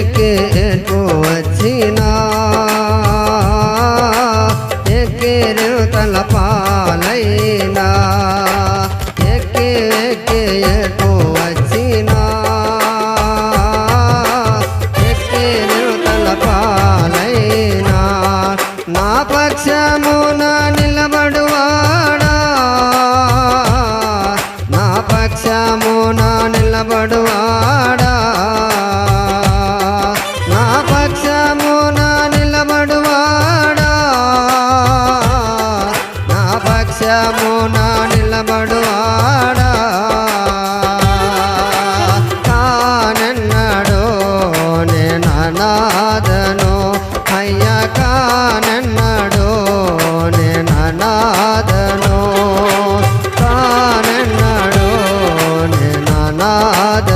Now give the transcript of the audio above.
ఎక్కేకు వచ్చినా ఎక్కేరు తలపాలైనా ఎక్కే ఎక్కేకు వచ్చినా ఎక్కేరు తలపాలైనా నా పక్షమున నిలబడువాడా నా పక్షమున నిలబడువాడా సాక్ష్యమున నిలబడు ఆడా. కానెన్నడో నేను అనాథను అయ్యా కానెన్నడో నేను అనాథను కానెన్నడో నేను అనాథ